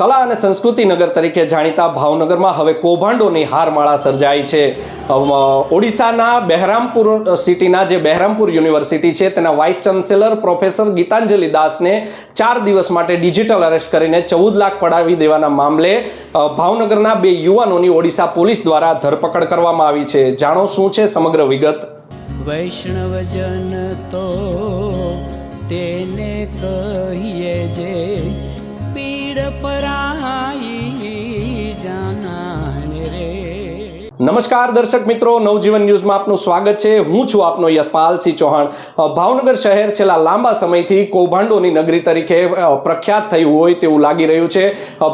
કલા અને સંસ્કૃતિ નગર તરીકે જાણીતા ભાવનગરમાં હવે કૌભાંડોની હારમાળા સર્જાઈ છે. ઓડિશાના બહેરામપુર સિટીના જે બહેરામપુર યુનિવર્સિટી છે, તેના વાઇસ ચાન્સેલર પ્રોફેસર ગીતાંજલિ દાસને ચાર દિવસ માટે ડિજિટલ અરેસ્ટ કરીને ચૌદ લાખ પડાવી દેવાના મામલે ભાવનગરના બે યુવાનોની ઓડિશા પોલીસ દ્વારા ધરપકડ કરવામાં આવી છે. જાણો શું છે સમગ્ર વિગત? વૈષ્ણવજન તો તેને કહીએ જે परा નમસ્કાર દર્શક મિત્રો, નવજીવન ન્યૂઝમાં આપનું સ્વાગત છે. હું છું આપનો યશપાલસિંહ ચૌહાણ. ભાવનગર શહેર છેલ્લા લાંબા સમયથી કૌભાંડોની નગરી તરીકે પ્રખ્યાત થયું હોય તેવું લાગી રહ્યું છે.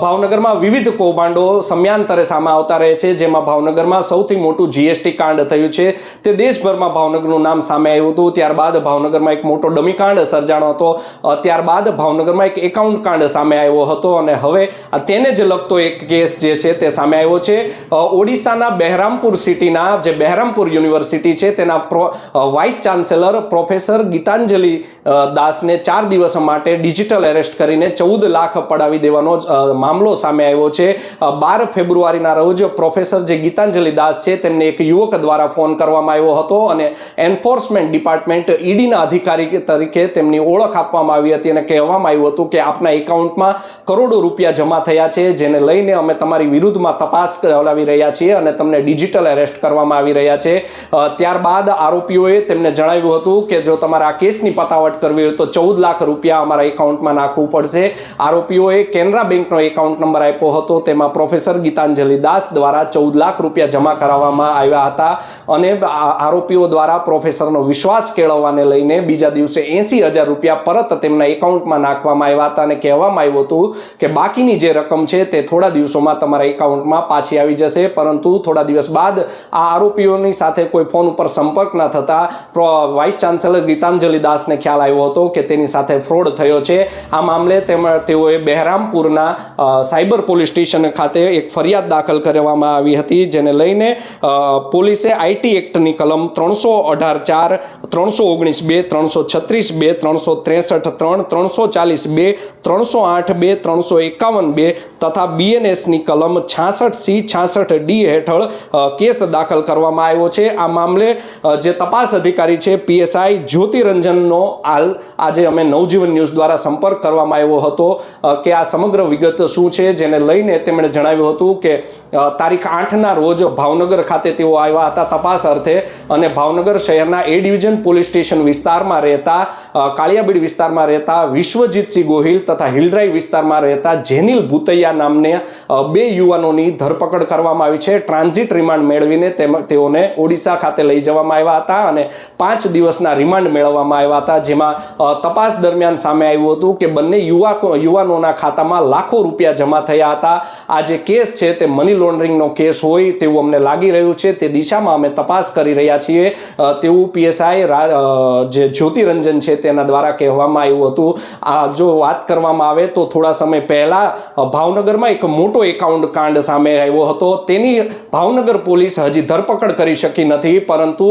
ભાવનગરમાં વિવિધ કૌભાંડો સમયાંતરે સામે આવતા રહે છે, જેમાં ભાવનગરમાં સૌથી મોટું જીએસટી કાંડ થયું છે. તે દેશભરમાં ભાવનગરનું નામ સામે આવ્યું હતું. ત્યારબાદ ભાવનગરમાં એક મોટો ડમીકાંડ સર્જાણો હતો. ત્યારબાદ ભાવનગરમાં એક એકાઉન્ટ કાંડ સામે આવ્યો હતો. અને હવે તેને જ લગતો એક કેસ જે છે તે સામે આવ્યો છે. ઓડિશાના ઓડિશાના બહેરામપુર સિટીના જે બહેરામપુર યુનિવર્સિટી છે, તેના pro vice chancellor professor Gitanjali દાસને ચાર દિવસ માટે ડિજિટલ એરેસ્ટ કરીને ચૌદ લાખ પડાવી દેવાનો મામલો સામે આવ્યો છે. બાર ફેબ્રુઆરીના રોજ પ્રોફેસર જે ગીતાંજલિ દાસ છે, તેમને એક યુવક દ્વારા ફોન કરવામાં આવ્યો હતો અને એન્ફોર્સમેન્ટ ડિપાર્ટમેન્ટ ઈડીના અધિકારી તરીકે તેમની ઓળખ આપવામાં આવી હતી અને કહેવામાં આવ્યું હતું કે આપના એકાઉન્ટમાં કરોડો રૂપિયા જમા થયા છે, જેને લઈને અમે તમારી વિરુદ્ધમાં તપાસ કરાવી રહ્યા છીએ અને તમને ડિજિટલ એરેસ્ટ કરવામાં આવી રહ્યા છે. ત્યારબાદ આરોપીઓએ તેમને જણાવ્યું હતું કે જો તમારે આ કેસની પતાવટ કરવી હોય તો ચૌદ લાખ રૂપિયા અમારા એકાઉન્ટમાં નાખવું પડશે. આરોપીઓએ કેનરા બેંકનો એકાઉન્ટ નંબર આપ્યો હતો. તેમાં પ્રોફેસર ગીતાંજલિ દાસ દ્વારા ચૌદ લાખ રૂપિયા જમા કરાવવામાં આવ્યા હતા અને આરોપીઓ દ્વારા પ્રોફેસરનો વિશ્વાસ કેળવવાને લઈને બીજા દિવસે એંસી હજાર રૂપિયા પરત તેમના એકાઉન્ટમાં નાખવામાં આવ્યા હતા અને કહેવામાં આવ્યું હતું કે બાકીની જે રકમ છે તે થોડા દિવસોમાં તમારા એકાઉન્ટમાં પાછી આવી જશે. પરંતુ થોડા દિવસ બાદ આ આરોપીઓની સાથે કોઈ ફોન ઉપર સંપર્ક ન થતા વાઇસ ચાન્સેલર ગીતાંજલિ દાસને ખ્યાલ આવ્યો હતો કે તેની સાથે ફ્રોડ થયો છે. આ મામલે તેમાં તેઓએ બહેરામપુરના સાયબર પોલીસ સ્ટેશન ખાતે એક ફરિયાદ દાખલ કરવામાં આવી હતી, જેને લઈને પોલીસે આઈટી એક્ટની કલમ ત્રણસો અઢાર ચાર, ત્રણસો ઓગણીસ બે, ત્રણસો છત્રીસ બે, ત્રણસો ત્રેસઠ ત્રણ, ત્રણસો ચાલીસ બે, ત્રણસો આઠ બે, ત્રણસો એકાવન બે તથા બીએનએસની કલમ છાસઠ સી છાસઠ ડી હેઠળ કેસ દાખલ કરવામાં આવ્યો છે. આ મામલે જે તપાસ અધિકારી છે, પીએસઆઈ જ્યોતિરંજનનો હાલ આજે અમે નવજીવન ન્યૂઝ દ્વારા સંપર્ક કરવામાં આવ્યો હતો કે આ સમગ્ર વિગત શું છે, જેને લઈને તેમણે જણાવ્યું હતું કે તારીખ આઠના રોજ ભાવનગર ખાતે તેઓ આવ્યા હતા તપાસ અર્થે અને ભાવનગર શહેરના એ ડિવિઝન પોલીસ સ્ટેશન વિસ્તારમાં રહેતા કાળિયાબીડ વિસ્તારમાં રહેતા વિશ્વજીતસિંહ ગોહિલ તથા હિલડ્રાઈ વિસ્તારમાં રહેતા જેનિલ ભૂતૈયા નામને બે યુવાનોની ધરપકડ કરવામાં આવી છે. ટ્રાન્ઝિટ રિમાન્ડ મેળવીને તેઓને ઓડિશા ખાતે લઈ જવામાં આવ્યા હતા અને પાંચ દિવસના રિમાન્ડ મેળવવામાં આવ્યા હતા, જેમાં તપાસ દરમિયાન સામે આવ્યું હતું કે બંને યુવા યુવાનોના ખાતામાં લાખો રૂપિયા જમા થયા હતા. આ જે કેસ છે તે મની લોન્ડરિંગનો કેસ હોય તેવું અમને લાગી રહ્યું છે. તે દિશામાં અમે તપાસ કરી રહ્યા છીએ. તેવું પીએસઆઈ જે જ્યોતિરંજન છે તેના દ્વારા કહેવામાં આવ્યું હતું. આ જો વાત કરવામાં આવે તો થોડા સમય પહેલાં ભાવનગરમાં એક મોટો એકાઉન્ટ કાંડ સામે આવ્યો હતો. તેની ભાવનગર પોલીસ હજી ધરપકડ કરી શકી નથી, પરંતુ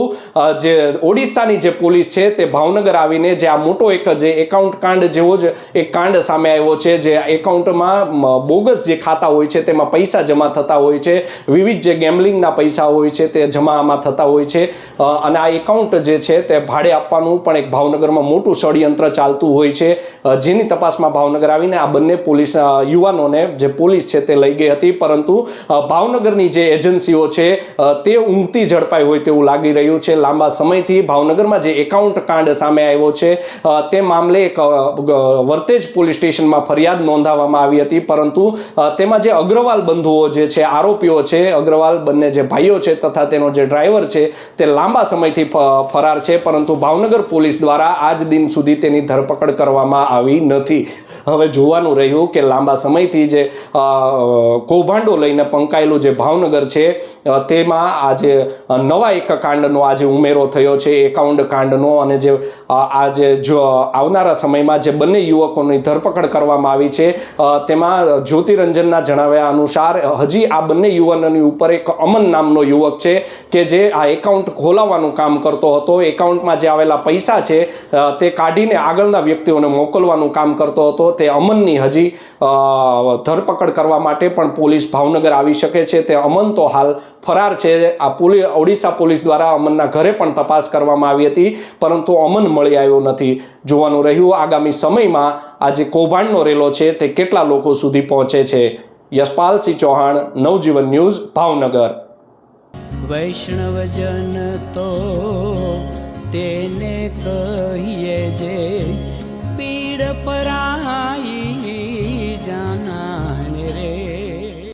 જે ઓડિશાની જે પોલીસ છે તે ભાવનગર આવીને જે આ મોટો એક જે એકાઉન્ટ કાંડ જેવો જ એક કાંડ સામે આવ્યો છે, જે એકાઉન્ટમાં બોગસ જે ખાતા હોય છે તેમાં પૈસા જમા થતા હોય છે, વિવિધ જે ગેમ્બલિંગના પૈસા હોય છે તે જમા આમાં થતા હોય છે અને આ એકાઉન્ટ જે છે તે ભાડે આપવાનું પણ એક ભાવનગરમાં મોટું ષડયંત્ર ચાલતું હોય છે જેની તપાસમાં ભાવનગર આવીને આ બંને પોલીસ યુવાનોને જે પોલીસ છે તે લઈ ગઈ હતી, પરંતુ ભાવનગરની જે એજન્સીઓ છે તે ઊંઘતી ઝડપાઈ હોય તેવું લાગી રહ્યું છે. લાંબા સમયથી ભાવનગરમાં જે એકાઉન્ટ કાંડ સામે આવ્યો છે તે મામલે એક વર્તેજ પોલીસ સ્ટેશનમાં ફરિયાદ નોંધાવવામાં આવી હતી. પરંતુ તેમાં જે અગ્રવાલ બંધુઓ જે છે, આરોપીઓ છે, અગ્રવાલ બંને જે ભાઈઓ છે તથા તેનો જે ડ્રાઈવર છે, તે લાંબા સમયથી ફરાર છે. પરંતુ ભાવનગર પોલીસ દ્વારા આજ દિન સુધી તેની ધરપકડ કરવામાં આવી નથી. હવે જોવાનું રહ્યું કે લાંબા સમયથી જે કૌભાંડો લઈને પંકાયેલું જે ભાવનગર છે તેમાં આજે નવા એક કાંડનો આજે ઉમેરો થયો છે, એકાઉન્ટ કાંડનો અને જે આ આજે જો આવનારા સમયમાં જે બંને યુવકોની ધરપકડ કરવામાં આવી છે તેમાં જ્યોતિરંજનના જણાવ્યા અનુસાર હજી આ બંને યુવાનોની ઉપર એક અમન નામનો યુવક છે કે જે આ એકાઉન્ટ ખોલાવવાનું કામ કરતો હતો. એકાઉન્ટમાં જે આવેલા પૈસા છે તે કાઢીને આગળના વ્યક્તિઓને મોકલવાનું કામ કરતો હતો. તે અમનની હજી ધરપકડ કરવા માટે પણ પોલીસ ભાવનગર આવી શકે છે. તે અમન તો હાલ ફરાર છે. આ પોલીસ ઓડિશા પોલીસ દ્વારા અમનના ઘરે પણ તપાસ કરવામાં આવી હતી, પરંતુ અમન મળી આવ્યો નથી. જોવાનું રહ્યું, આગામી સમયમાં આ જે કૌભાંડનો રેલો છે તે કેટલા લોકો સુધી પહોંચે છે. યશપાલસિંહ ચૌહાણ, નવજીવન ન્યૂઝ, ભાવનગર. વૈષ્ણવજન તો તેને કહીએ